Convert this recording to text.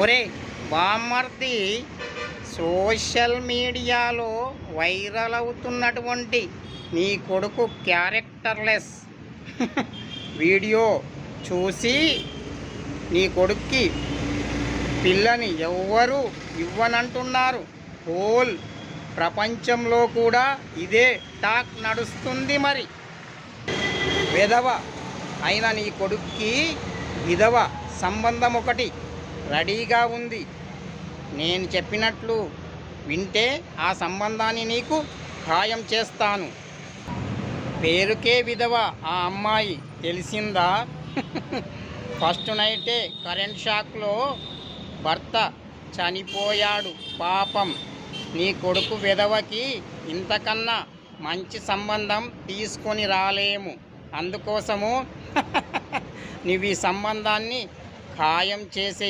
ఒరే బామ్మర్ది సోషల్ మీడియాలో వైరల్ అవుతున్నటువంటి నీ కొడుకు క్యారెక్టర్లెస్. వీడియో చూసి నీ కొడుక్కి పిల్లని ఎవ్వరు ఇవ్వనంటున్నారు. హోల్ ప్రపంచంలో కూడా ఇదే టాక్ నడుస్తుంది మరి. విధవ అయిన నీ కొడుక్కి విధవ సంబంధం ఒకటి. రెడీగా ఉంది. నేను చెప్పినట్లు వింటే ఆ సంబంధాన్ని నీకు ఖాయం చేస్తాను. పేరుకే విధవ ఆ అమ్మాయి తెలిసిందా? ఫస్ట్ నైటే కరెంట్ షాక్లో భర్త చనిపోయాడు పాపం. నీ కొడుకు విధవకి ఇంతకన్నా మంచి సంబంధం తీసుకొని రాలేము. అందుకోసము నువ్వు ఈ సంబంధాన్ని ఖాయం చేసే